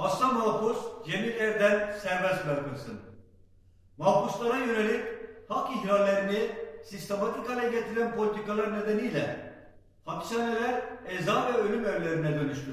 Hasta mahpus Cemil Erdem serbest bırakılsın. Mahpuslara yönelik hak ihlallerini sistematik hale getiren politikalar nedeniyle hapishaneler eza ve ölüm evlerine dönüştü.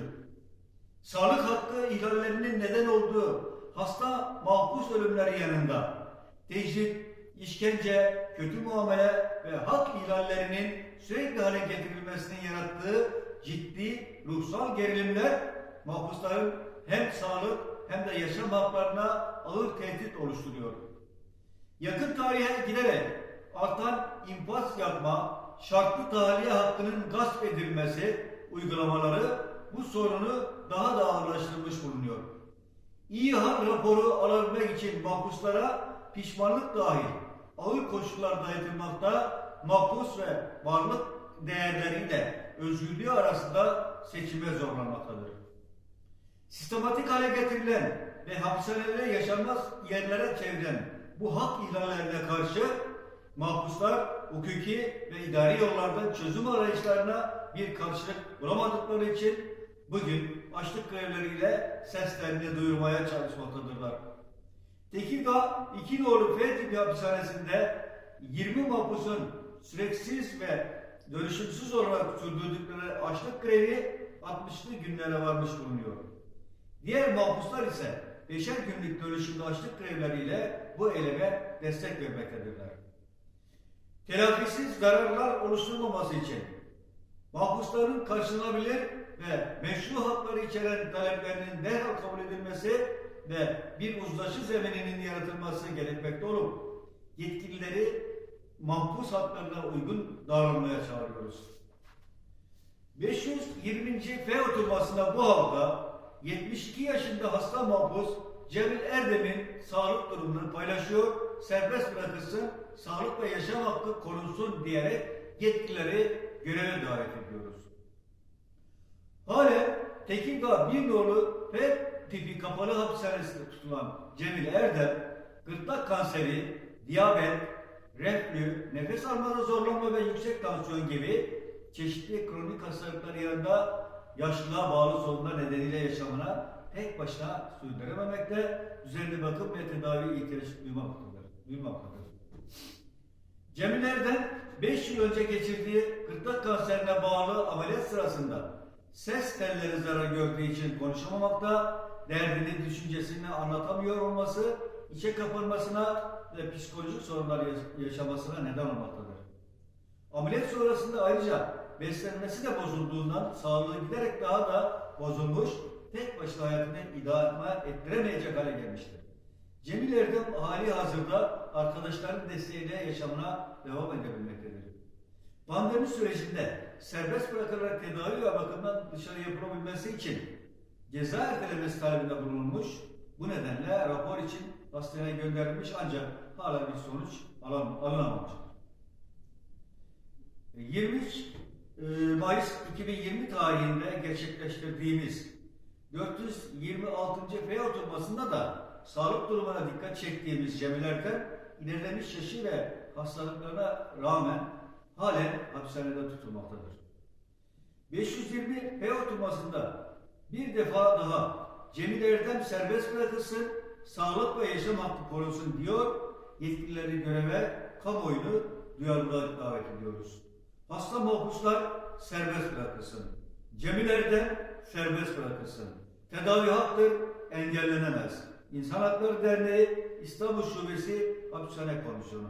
Sağlık hakkı ihlallerinin neden olduğu hasta mahpus ölümleri yanında tecrit, işkence, kötü muamele ve hak ihlallerinin sürekli hale getirilmesinin yarattığı ciddi ruhsal gerilimler mahpusların hem sağlık hem de yaşam haklarına ağır tehdit oluşturuyor. Yakın tarihe giderek artan infaz yapma, şartlı tahliye hakkının gasp edilmesi uygulamaları bu sorunu daha da ağırlaştırmış bulunuyor. İyi hal raporu alabilmek için mahpuslara pişmanlık dahil ağır koşullar dayatılmakta, mahpus ve varlık değerleriyle özgürlüğü arasında seçime zorlanmaktadır. Sistematik hale getirilen ve hapishanelere yaşanmaz yerlere çevrilen bu hak ihlallerine karşı mahpuslar hukuki ve idari yollardan çözüm arayışlarına bir karşılık bulamadıkları için bugün açlık grevleriyle seslerini duyurmaya çalışmaktadırlar. Tekirdağ 2 nolu F tipi hapishanesinde 20 mahpusun süreksiz ve dönüşümsüz olarak sürdürdükleri açlık grevi 60'lı günlere varmış bulunuyor. Diğer mahpuslar ise beşer günlük dönüşümlü açlık grevleriyle bu eyleme destek vermektedirler. Telafisiz zararlar oluşturmaması için mahpusların karşılanabilir ve meşru hakları içeren taleplerinin derhal kabul edilmesi ve bir uzlaşı zemininin yaratılması gerekmekte olup yetkilileri mahpus haklarına uygun davranmaya çağırıyoruz. 520. F oturmasında bu hafta 72 yaşında hasta mahpus Cemil Erdem'in sağlık durumunu paylaşıyor, serbest bırakılsın, sağlık ve yaşam hakkı korunsun diyerek yetkilileri göreve davet ediyoruz. Halen Tekirdağ bir nolu F tipi kapalı hapishanesinde tutulan Cemil Erdem, gırtlak kanseri, diyabet, reflü, nefes almada zorlanma ve yüksek tansiyon gibi çeşitli kronik hastalıklar yanında yaşlılığa bağlı sorunlar nedeniyle yaşamına tek başına sürdürememekte, düzenli bakım ve tedavi ihtiyaç duymaktadır. duymaktadır. Cemil Erdem 5 yıl önce geçirdiği gırtlak kanserine bağlı ameliyat sırasında ses telleri zarar gördüğü için konuşamamakta, derdini, düşüncesini anlatamıyor olması, içe kapanmasına ve psikolojik sorunlar yaş- yaşamasına neden olmaktadır. Ameliyat sonrasında ayrıca beslenmesi de bozulduğundan sağlığı giderek daha da bozulmuş, tek başına hayatını idame ettiremeyecek hale gelmiştir. Cemil Erdem hali hazırda arkadaşların desteğiyle yaşamına devam edebilmektedir. Pandemi sürecinde serbest bırakılarak tedavi ve bakımdan dışarı yapılabilmesi için ceza ertelemesi talebinde bulunmuş. Bu nedenle rapor için hastaneye gönderilmiş ancak hala bir sonuç alınamamıştır. 23 e, Mayıs 2020 tarihinde gerçekleştirdiğimiz 426. F oturmasında da sağlık durumuna dikkat çektiğimiz Cemil Ertem ilerlemiş yaşı ve hastalıklarına rağmen halen hapishanede tutulmaktadır. 520 F oturmasında bir defa daha Cemil Erdem serbest bırakılsın, sağlık ve yaşam hakkı korunsun diyor, yetkilileri göreve, kamuoyunu duyarlılığa davet ediyoruz. Hasta mahpuslar serbest bırakılsın. Cemil Erdem serbest bırakılsın. Tedavi haktır, engellenemez. İnsan Hakları Derneği İstanbul Şubesi Hapishane Komisyonu.